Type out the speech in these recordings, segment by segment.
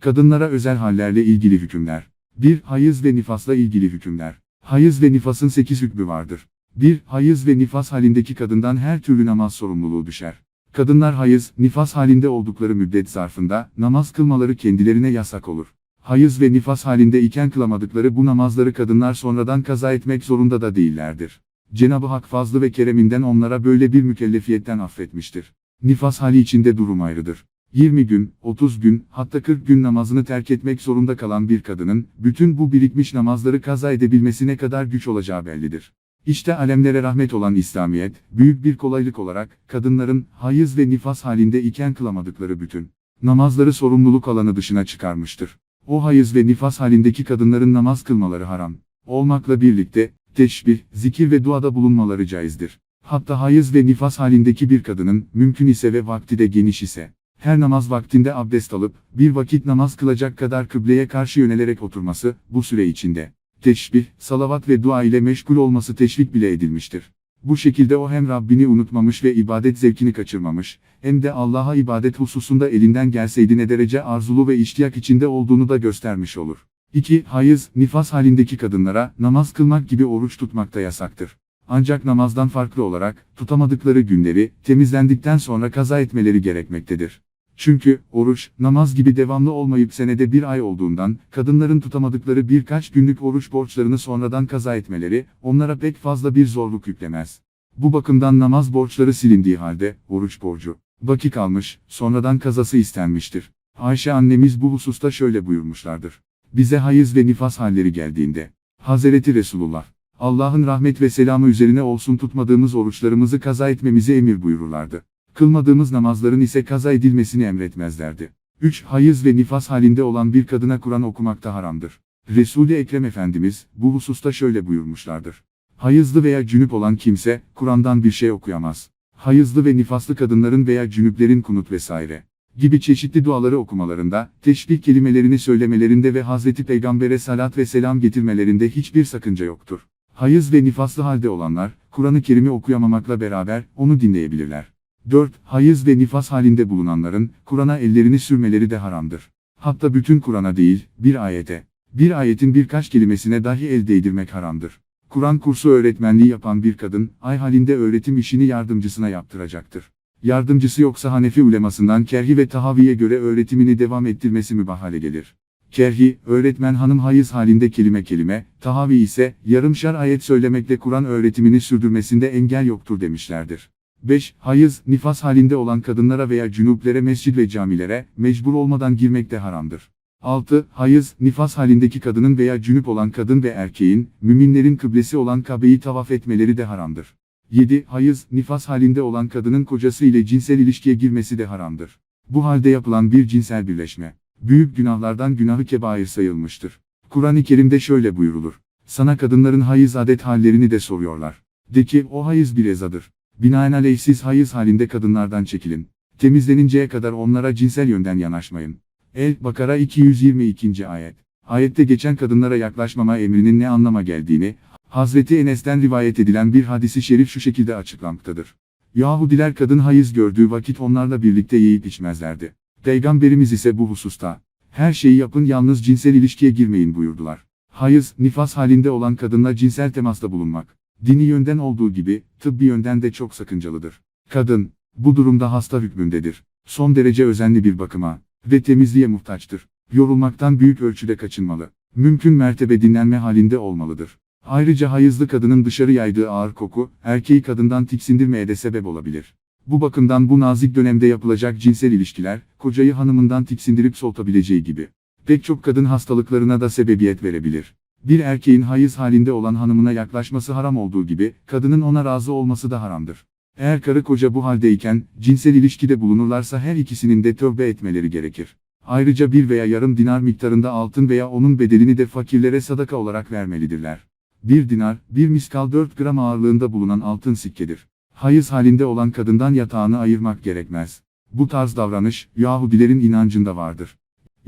Kadınlara özel hallerle ilgili hükümler. 1. Hayız ve nifasla ilgili hükümler. Hayız ve nifasın 8 hükmü vardır. 1. Hayız ve nifas halindeki kadından her türlü namaz sorumluluğu düşer. Kadınlar hayız, nifas halinde oldukları müddet zarfında, namaz kılmaları kendilerine yasak olur. Hayız ve nifas halinde iken kılamadıkları bu namazları kadınlar sonradan kaza etmek zorunda da değillerdir. Cenab-ı Hak fazlı ve kereminden onlara böyle bir mükellefiyetten affetmiştir. Nifas hali içinde durum ayrıdır. 20 gün, 30 gün, hatta 40 gün namazını terk etmek zorunda kalan bir kadının, bütün bu birikmiş namazları kaza edebilmesi ne kadar güç olacağı bellidir. İşte alemlere rahmet olan İslamiyet, büyük bir kolaylık olarak, kadınların, hayız ve nifas halinde iken kılamadıkları bütün namazları sorumluluk alanı dışına çıkarmıştır. O hayız ve nifas halindeki kadınların namaz kılmaları haram. Olmakla birlikte, teşbih, zikir ve duada bulunmaları caizdir. Hatta hayız ve nifas halindeki bir kadının, mümkün ise ve vakti de geniş ise, her namaz vaktinde abdest alıp, bir vakit namaz kılacak kadar kıbleye karşı yönelerek oturması, bu süre içinde, teşbih, salavat ve dua ile meşgul olması teşvik bile edilmiştir. Bu şekilde o hem Rabbini unutmamış ve ibadet zevkini kaçırmamış, hem de Allah'a ibadet hususunda elinden gelseydi ne derece arzulu ve iştiyak içinde olduğunu da göstermiş olur. 2. Hayız, nifas halindeki kadınlara, namaz kılmak gibi oruç tutmak da yasaktır. Ancak namazdan farklı olarak, tutamadıkları günleri, temizlendikten sonra kaza etmeleri gerekmektedir. Çünkü, oruç, namaz gibi devamlı olmayıp senede bir ay olduğundan, kadınların tutamadıkları birkaç günlük oruç borçlarını sonradan kaza etmeleri, onlara pek fazla bir zorluk yüklemez. Bu bakımdan namaz borçları silindiği halde, oruç borcu, baki kalmış, sonradan kazası istenmiştir. Ayşe annemiz bu hususta şöyle buyurmuşlardır. Bize hayız ve nifas halleri geldiğinde, Hazreti Resulullah, Allah'ın rahmet ve selamı üzerine olsun tutmadığımız oruçlarımızı kaza etmemizi emir buyururlardı. Kılmadığımız namazların ise kaza edilmesini emretmezlerdi. 3. Hayız ve nifas halinde olan bir kadına Kur'an okumak da haramdır. Resul-i Ekrem Efendimiz, bu hususta şöyle buyurmuşlardır. Hayızlı veya cünüp olan kimse, Kur'an'dan bir şey okuyamaz. Hayızlı ve nifaslı kadınların veya cünüplerin kunut vesaire gibi çeşitli duaları okumalarında, teşbih kelimelerini söylemelerinde ve Hazreti Peygamber'e salat ve selam getirmelerinde hiçbir sakınca yoktur. Hayız ve nifaslı halde olanlar, Kur'an-ı Kerim'i okuyamamakla beraber, onu dinleyebilirler. 4. Hayız ve nifas halinde bulunanların, Kur'an'a ellerini sürmeleri de haramdır. Hatta bütün Kur'an'a değil, bir ayete, bir ayetin birkaç kelimesine dahi el değdirmek haramdır. Kur'an kursu öğretmenliği yapan bir kadın, ay halinde öğretim işini yardımcısına yaptıracaktır. Yardımcısı yoksa Hanefi ulemasından kerhi ve tahaviye göre öğretimini devam ettirmesi mübah hale gelir. Kerhi, öğretmen hanım hayız halinde kelime kelime, tahavi ise, yarımşar ayet söylemekle Kur'an öğretimini sürdürmesinde engel yoktur demişlerdir. 5. Hayız, nifas halinde olan kadınlara veya cünuplere mescid ve camilere, mecbur olmadan girmek de haramdır. 6. Hayız, nifas halindeki kadının veya cünüp olan kadın ve erkeğin, müminlerin kıblesi olan Kabe'yi tavaf etmeleri de haramdır. 7. Hayız, nifas halinde olan kadının kocası ile cinsel ilişkiye girmesi de haramdır. Bu halde yapılan bir cinsel birleşme, büyük günahlardan günahı kebair sayılmıştır. Kur'an-ı Kerim'de şöyle buyurulur. Sana kadınların hayız adet hallerini de soruyorlar. De ki, o hayız bir ezadır. Binaenaleyh siz hayız halinde kadınlardan çekilin. Temizleninceye kadar onlara cinsel yönden yanaşmayın. El-Bakara 222. ayet. Ayette geçen kadınlara yaklaşmama emrinin ne anlama geldiğini, Hazreti Enes'ten rivayet edilen bir hadisi şerif şu şekilde açıklanmaktadır. Yahudiler kadın hayız gördüğü vakit onlarla birlikte yiyip içmezlerdi. Peygamberimiz ise bu hususta, her şeyi yapın yalnız cinsel ilişkiye girmeyin buyurdular. Hayız, nifas halinde olan kadınla cinsel temasta bulunmak, dini yönden olduğu gibi, tıbbi yönden de çok sakıncalıdır. Kadın, bu durumda hasta hükmündedir. Son derece özenli bir bakıma ve temizliğe muhtaçtır. Yorulmaktan büyük ölçüde kaçınmalı. Mümkün mertebe dinlenme halinde olmalıdır. Ayrıca hayızlı kadının dışarı yaydığı ağır koku, erkeği kadından tiksindirmeye de sebep olabilir. Bu bakımdan bu nazik dönemde yapılacak cinsel ilişkiler, kocayı hanımından tiksindirip soğutabileceği gibi, pek çok kadın hastalıklarına da sebebiyet verebilir. Bir erkeğin hayız halinde olan hanımına yaklaşması haram olduğu gibi, kadının ona razı olması da haramdır. Eğer karı koca bu haldeyken, cinsel ilişkide bulunurlarsa her ikisinin de tövbe etmeleri gerekir. Ayrıca bir veya yarım dinar miktarında altın veya onun bedelini de fakirlere sadaka olarak vermelidirler. Bir dinar, bir miskal 4 gram ağırlığında bulunan altın sikkedir. Hayız halinde olan kadından yatağını ayırmak gerekmez. Bu tarz davranış, Yahudilerin inancında vardır.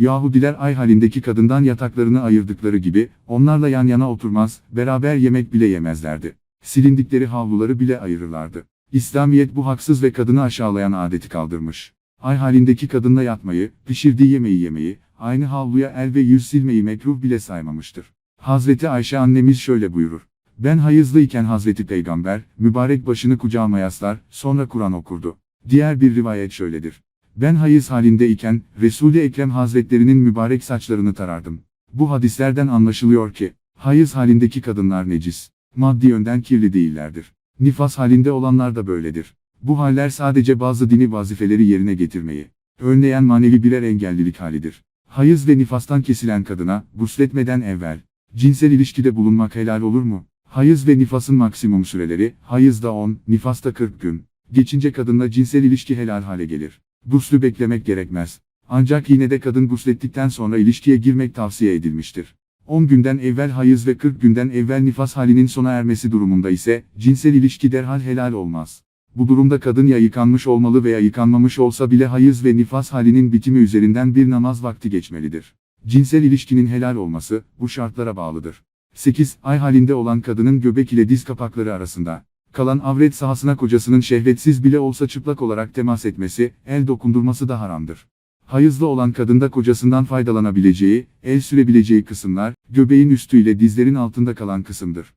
Yahudiler ay halindeki kadından yataklarını ayırdıkları gibi, onlarla yan yana oturmaz, beraber yemek bile yemezlerdi. Silindikleri havluları bile ayırırlardı. İslamiyet bu haksız ve kadını aşağılayan adeti kaldırmış. Ay halindeki kadınla yatmayı, pişirdiği yemeği yemeyi, aynı havluya el ve yüz silmeyi mekruh bile saymamıştır. Hazreti Ayşe annemiz şöyle buyurur. Ben hayızlıyken Hazreti Peygamber, mübarek başını kucağıma yaslar, sonra Kur'an okurdu. Diğer bir rivayet şöyledir. Ben hayız halindeyken, Resul-i Ekrem Hazretlerinin mübarek saçlarını tarardım. Bu hadislerden anlaşılıyor ki, hayız halindeki kadınlar necis, maddi yönden kirli değillerdir. Nifas halinde olanlar da böyledir. Bu haller sadece bazı dini vazifeleri yerine getirmeyi, önleyen manevi birer engellilik halidir. Hayız ve nifastan kesilen kadına, gusletmeden evvel, cinsel ilişkide bulunmak helal olur mu? Hayız ve nifasın maksimum süreleri, hayızda 10, nifasta 40 gün. Geçince kadınla cinsel ilişki helal hale gelir. Guslü beklemek gerekmez. Ancak yine de kadın guslettikten sonra ilişkiye girmek tavsiye edilmiştir. 10 günden evvel hayız ve 40 günden evvel nifas halinin sona ermesi durumunda ise, cinsel ilişki derhal helal olmaz. Bu durumda kadın ya yıkanmış olmalı veya yıkanmamış olsa bile hayız ve nifas halinin bitimi üzerinden bir namaz vakti geçmelidir. Cinsel ilişkinin helal olması, bu şartlara bağlıdır. 8 ay halinde olan kadının göbek ile diz kapakları arasında, kalan avret sahasına kocasının şehvetsiz bile olsa çıplak olarak temas etmesi, el dokundurması da haramdır. Hayızlı olan kadında kocasından faydalanabileceği, el sürebileceği kısımlar, göbeğin üstü ile dizlerin altında kalan kısımdır.